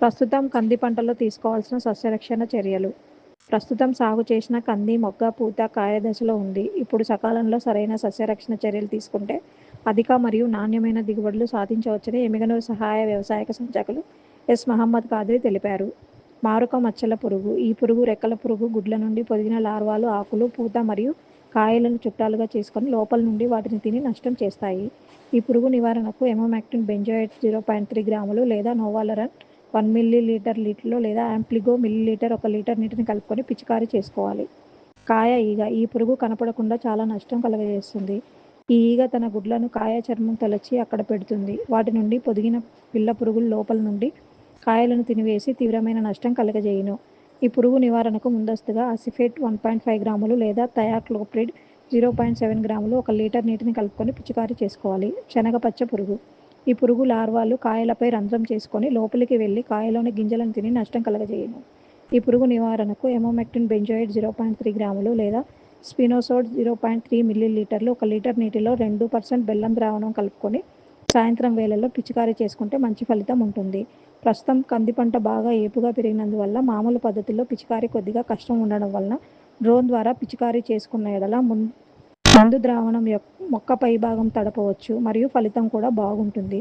ప్రస్తుతం కంది పంటలో తీసుకోవాల్సిన సస్యరక్షణ చర్యలు. ప్రస్తుతం సాగు చేసిన కంది మొగ్గ, పూత, కాయ దశలో ఉంది. ఇప్పుడు సకాలంలో సరైన సస్యరక్షణ చర్యలు తీసుకుంటే అధిక మరియు నాణ్యమైన దిగుబడులు సాధించవచ్చని ఎమిగనూరు సహాయ వ్యవసాయక సంచాలకులు ఎస్. మహమ్మద్ కాదరి తెలిపారు. మారుక మచ్చల పురుగు ఈ పురుగు రెక్కల పురుగు గుడ్ల నుండి పొదిగిన లార్వాలు ఆకులు, పూత మరియు కాయలను చుట్టాలుగా చేసుకొని లోపల నుండి వాటిని తిని నష్టం చేస్తాయి. ఈ పురుగు నివారణకు emamectin benzoate zero point three గ్రాములు లేదా నోవాలరన్ వన్ మిల్లీ లీటర్ నీటిలో లేదా యాంప్లిగో మిల్లీ లీటర్ ఒక లీటర్ నీటిని కలుపుకొని పిచికారీ చేసుకోవాలి. కాయ ఈగ ఈ పురుగు కనపడకుండా చాలా నష్టం కలుగజేస్తుంది. ఈ ఈగ తన గుడ్లను కాయ చర్మం తొలచి అక్కడ పెడుతుంది. వాటి నుండి పొదిగిన పిల్ల పురుగుల లోపల నుండి కాయలను తినివేసి తీవ్రమైన నష్టం కలుగజేయును. ఈ పురుగు నివారణకు ముందస్తుగా అసిఫేట్ వన్ పాయింట్ ఫైవ్ గ్రాములు లేదా థయాక్లోప్రిడ్ జీరో పాయింట్ సెవెన్ గ్రాములు ఒక లీటర్ నీటిని కలుపుకొని పిచికారీ చేసుకోవాలి. శనగ పచ్చ పురుగు ఈ పురుగు లార్వాలు కాయలపై రంధ్రం చేసుకొని లోపలికి వెళ్ళి కాయలోని గింజలను తిని నష్టం కలగజేయను ఈ పురుగు నివారణకు emamectin benzoate zero point three గ్రాములు లేదా స్పినోసోడ్ జీరో పాయింట్ త్రీ మిల్లీలీటర్లు ఒక లీటర్ నీటిలో రెండు పర్సెంట్ బెల్లం ద్రావణం కలుపుకొని సాయంత్రం వేళల్లో పిచికారీ చేసుకుంటే మంచి ఫలితం ఉంటుంది. ప్రస్తుతం కంది పంట బాగా ఏపుగా పెరిగినందువల్ల మామూలు పద్ధతిలో పిచికారీ కొద్దిగా కష్టం ఉండడం వలన డ్రోన్ ద్వారా పిచికారీ చేసుకున్న ఎడల మందు ద్రావణం మొక్క పైభాగం తడపవచ్చు మరియు ఫలితం కూడా బాగుంటుంది.